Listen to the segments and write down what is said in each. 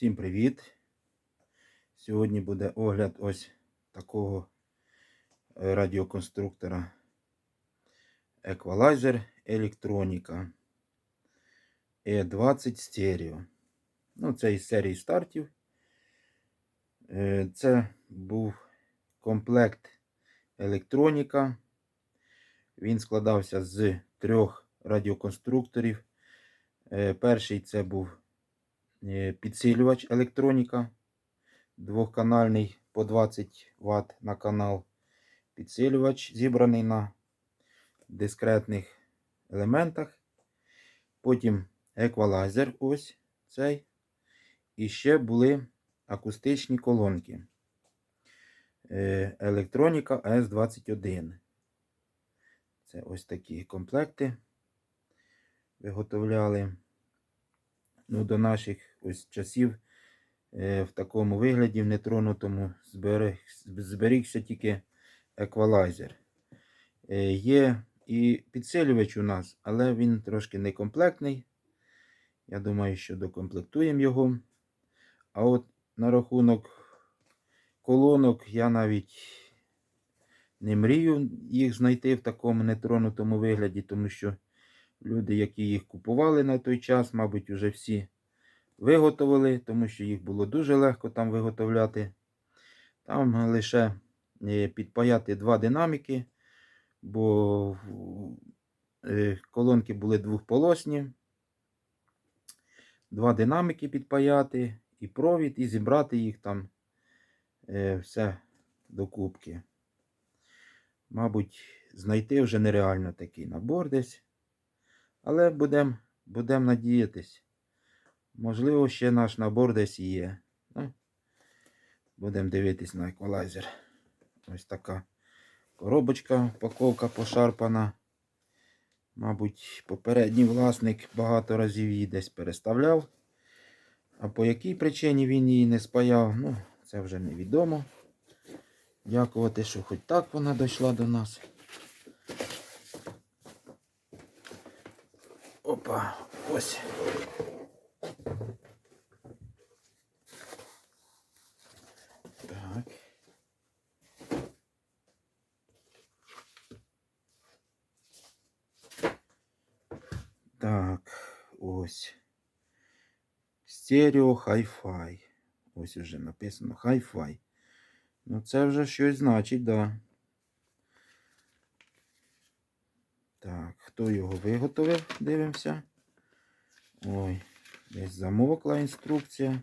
Всім привіт! Сьогодні буде огляд ось такого е, радіоконструктора Equalizer Електроніка E20 Stereo. Ну, це із серії стартів. Е, Це був комплект електроніка. Він складався з трьох радіоконструкторів. Е, Перший це був підсилювач електроніка. Двохканальний по 20 Вт на канал. Підсилювач зібраний на дискретних елементах. Потім еквалайзер ось цей. І ще були акустичні колонки. Е, Електроніка S21. Це ось такі комплекти виготовляли. Ну, до наших ось часів е, в такому вигляді в нетронутому зберег, зберігся тільки еквалайзер. Е, є і підсилювач у нас, але він трошки некомплектний. Я думаю, що докомплектуємо його. А от на рахунок колонок я навіть не мрію їх знайти в такому нетронутому вигляді, тому що люди, які їх купували на той час, мабуть, вже всі виготовили, тому що їх було дуже легко там виготовляти. Там лише е, підпаяти два динаміки, бо е, колонки були двохполосні. Два динаміки підпаяти, і провід, і зібрати їх там е, все до кубки. Мабуть, знайти вже нереально такий набор десь. Але будемо будем надіятись. Можливо, ще наш набор десь є. Ну, Будемо дивитись на еквалайзер. Ось така коробочка, упаковка пошарпана. Мабуть, попередній власник багато разів її десь переставляв. А по якій причині він її не спаяв, ну, це вже невідомо. Дякувати, що хоч так вона дійшла до нас. Опа, ось. Так. Так, ось. Стерео Hi-Fi. Ось уже написано Hi-Fi. Ну, це вже щось значить, да. Хто його виготовив, дивимося. Ой, десь замовкла інструкція.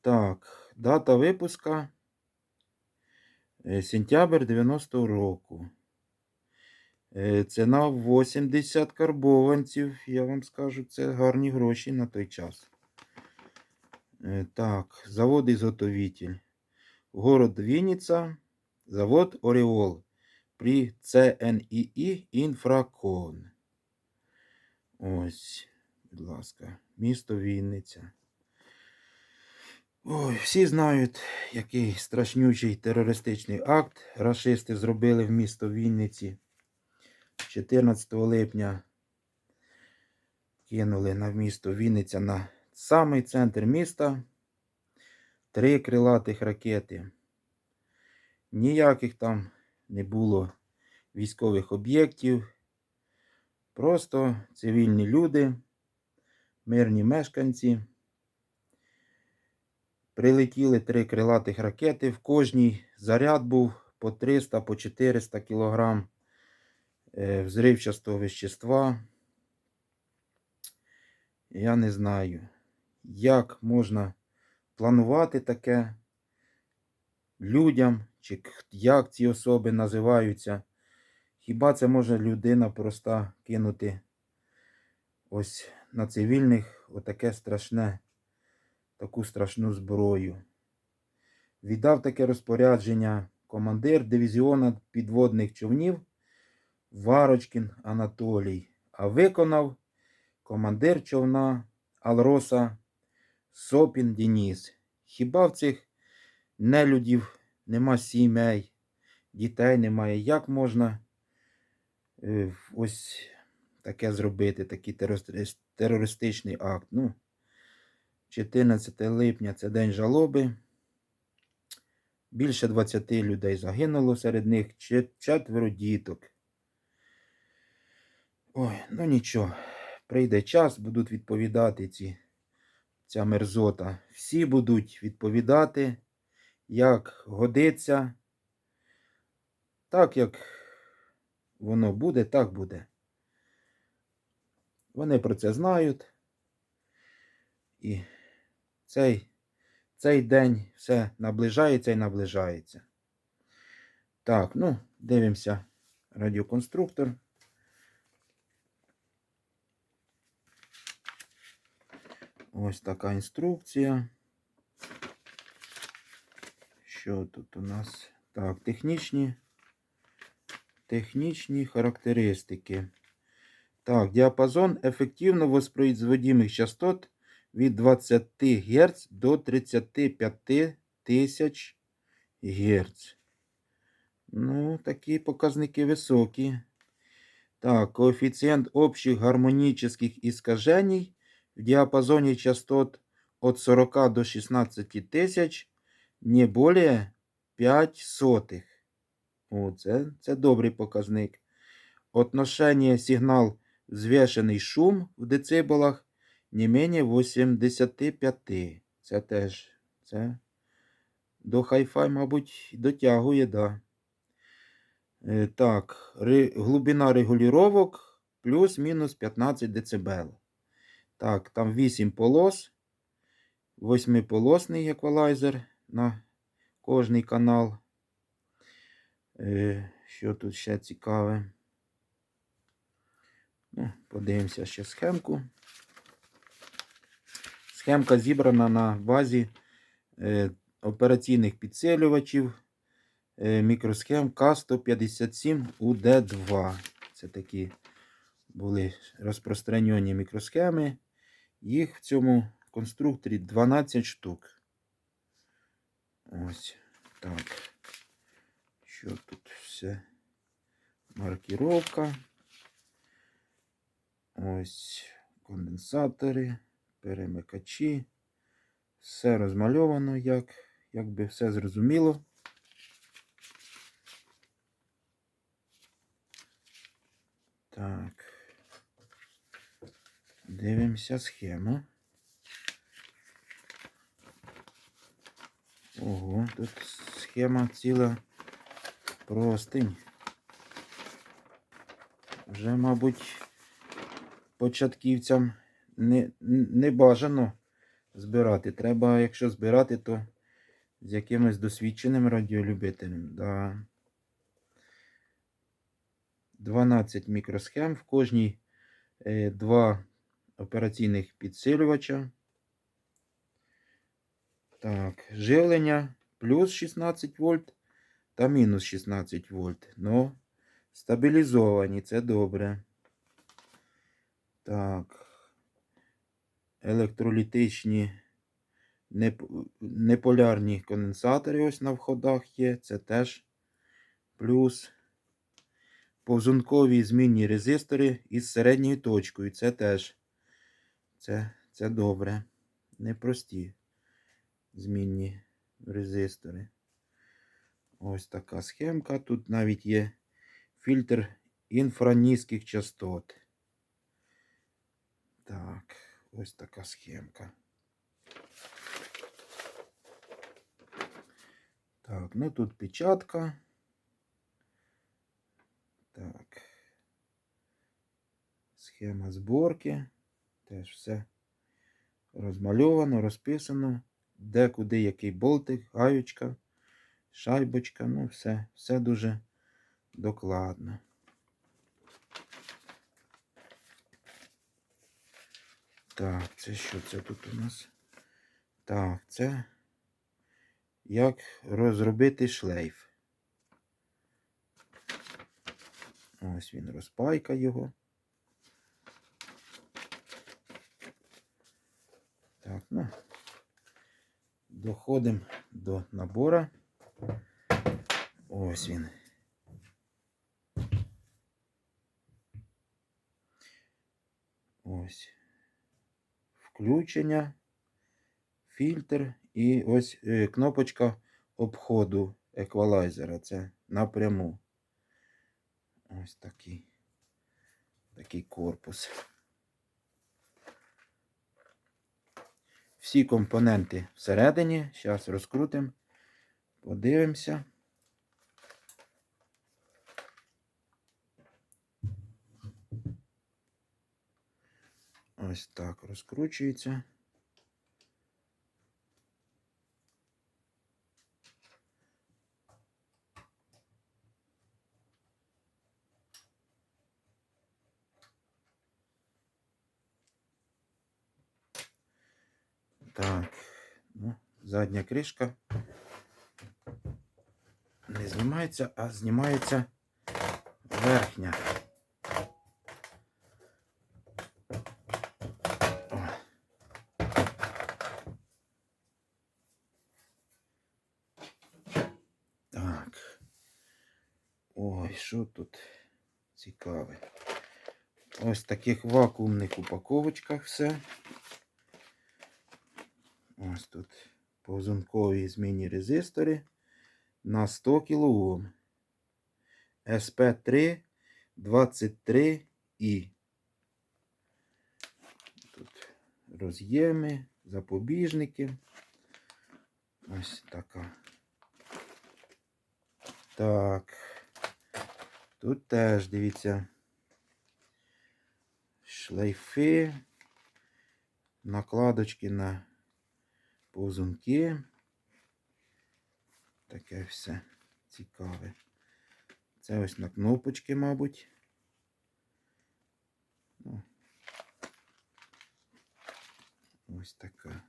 Так, дата випуска е, сентябрь 90 року. Е, Ціна 80 карбованців. Я вам скажу, це гарні гроші на той час. Е, Так, завод изготовитель. Город Вінниця. Завод Ореол. При ЦНІІ Інфракон. Ось, будь ласка, місто Вінниця. Ой, всі знають, який страшнючий терористичний акт рашисти зробили в місто Вінниці. 14 липня кинули на місто Вінниця на самий центр міста. Три крилатих ракети. Ніяких там не було військових об'єктів. Просто цивільні люди, мирні мешканці. Прилетіли три крилатих ракети. В кожній заряд був по 300 по 400 кілограм е, взривчастого вещества. Я не знаю, як можна планувати таке людям, чи як ці особи називаються. Хіба це може людина проста кинути ось на цивільних отаке страшне, таку страшну зброю? Віддав таке розпорядження командир дивізіону підводних човнів Варочкін Анатолій, а виконав командир човна Алроса Сопін Дініс. Хіба в цих нелюдів нема сімей, дітей немає? Як можна е, ось таке зробити, такий терористичний акт. Ну, 14 липня це день жалоби. Більше 20 людей загинуло, серед них четверо діток. Ой, ну нічого. Прийде час, будуть відповідати ці, ця мерзота. Всі будуть відповідати, як годиться. Так, як воно буде, так буде. Вони про це знають. І цей, цей день все наближається і наближається. Так, ну, дивимося радіоконструктор. Ось така інструкція. Що тут у нас? Так, технічні. Технічні характеристики. Так, діапазон ефективно воспроизводимих частот від 20 Гц до 35 тисяч Гц. Ну, такі показники високі. Так, коефіцієнт общих гармонічних іскажений в диапазоне частот от 40 до 16 тисяч не более 5 сотих. О, це, це добрий показник. Отношение сигнал взвешений шум в децибелах не менее 85. Це теж це до хай-фай, мабуть, дотягує, да. Е, Так, ре- глибина регулювання плюс-мінус 15 дБ. Так, там 8 полос, 8-полосний еквалайзер на кожний канал. Е, Що тут ще цікаве? Ну, подивимося ще схемку. Схемка зібрана на базі е, операційних підсилювачів е, мікросхем К157UD2. Це такі були розпространені мікросхеми. Їх в цьому конструкторі 12 штук. Ось так. Що тут все? Маркіровка. Ось конденсатори, перемикачі. Все розмальовано, як, якби все зрозуміло. Так. Дивимося схему. Ого, тут схема ціла простень. Вже, мабуть, початківцям не, не бажано збирати. Треба, якщо збирати, то з якимось досвідченим радіолюбителем. Да. 12 мікросхем, в кожній е, два операційних підсилювача. Так, живлення плюс 16 вольт та мінус 16 вольт. Ну, стабілізовані, це добре. Так. Електролітичні неполярні конденсатори ось на входах є. Це теж плюс. Повзункові змінні резистори із середньою точкою. Це теж це, це добре. Непрості змінні резистори. Ось така схемка. Тут навіть є фільтр інфранізьких частот. Так, ось така схемка. Так, ну тут печатка. Так. Схема зборки. Теж все розмальовано, розписано. Де куди який болтик, гаючка, шайбочка. Ну, все, все дуже докладно. Так, це що це тут у нас? Так, це як розробити шлейф. Ось він розпайка його. Так, ну, доходимо до набора. Ось він. Ось. Включення, фільтр і ось е, кнопочка обходу еквалайзера. Це напряму. Ось такий. Такий корпус. Всі компоненти всередині. Зараз розкрутимо. Подивимося. Ось так розкручується. Так, ну, задня кришка не знімається, а знімається верхня. Так. Ой, що тут цікаве? Ось в таких вакуумних упаковочках все. Ось тут повзункові змінні резистори на 100 кОм. SP3 23i. Тут роз'єми, запобіжники. Ось така. Так. Тут теж дивіться. Шлейфи. Накладочки на повзунки. Таке все цікаве. Це ось на кнопочки, мабуть. Ну, ось така.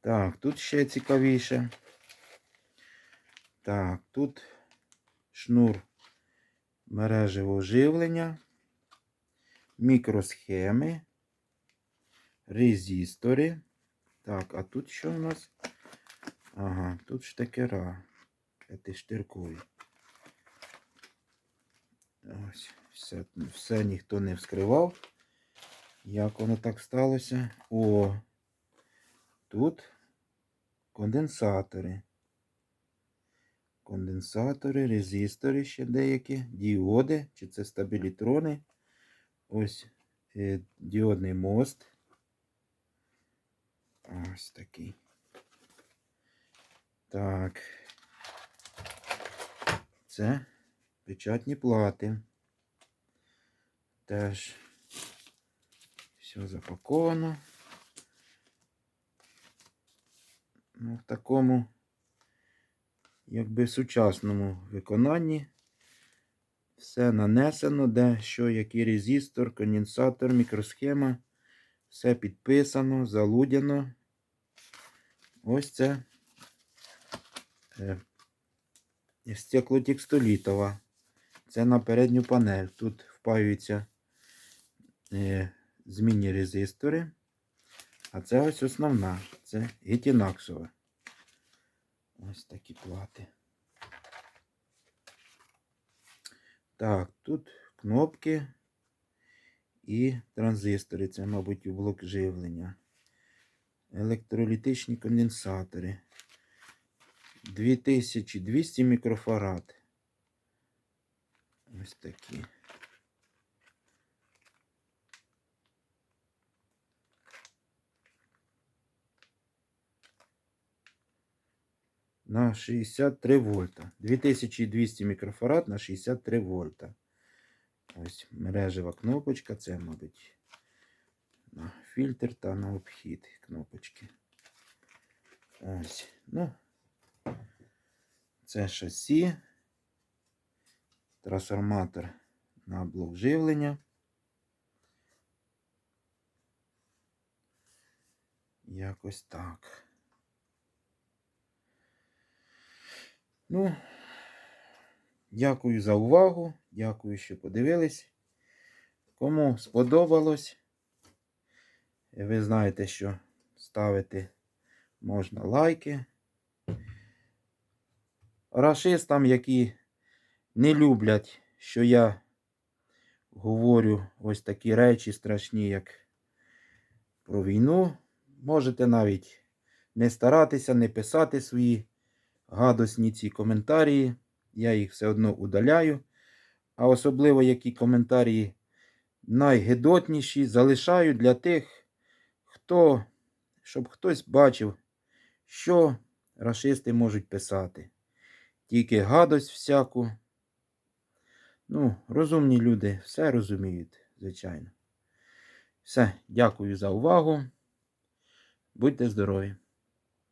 Так, тут ще цікавіше. Так, тут шнур мережевого живлення, мікросхеми, резистори. Так, а тут що у нас? Ага, тут штекера. Це штиркові. Ось, все, все ніхто не вскривав. Як воно так сталося? О, тут конденсатори. Конденсатори, резистори ще деякі, діоди, чи це стабілітрони. Ось е, діодний мост. Ось такий. Так. Це печатні плати. Теж все запаковано. Ну, в такому, якби сучасному виконанні. Все нанесено, де що, який резистор, конденсатор, мікросхема. Все підписано, залудяно. Ось це е, стеклотекстолітова. Це на передню панель. Тут впаюються е, змінні резистори. А це ось основна. Це гетінаксова. Ось такі плати. Так, тут кнопки і транзистори. Це, мабуть, у блок живлення. Електролітичні конденсатори. 2200 мікрофарад. Ось такі. На 63 вольта. 2200 мікрофарад на 63 вольта. Ось мережева кнопочка. Це, мабуть, на фільтр та на обхід кнопочки. Ось. Ну, це шасі. Трансформатор на блок живлення. Якось так. Ну, дякую за увагу. Дякую, що подивились. Кому сподобалось, ви знаєте, що ставити можна лайки. Рашистам, які не люблять, що я говорю ось такі речі страшні, як про війну, можете навіть не старатися, не писати свої гадосні ці коментарі. Я їх все одно удаляю. А особливо які коментарі найгидотніші залишаю для тих, хто, щоб хтось бачив, що рашисти можуть писати. Тільки гадость всяку. Ну, розумні люди все розуміють, звичайно. Все, дякую за увагу. Будьте здорові!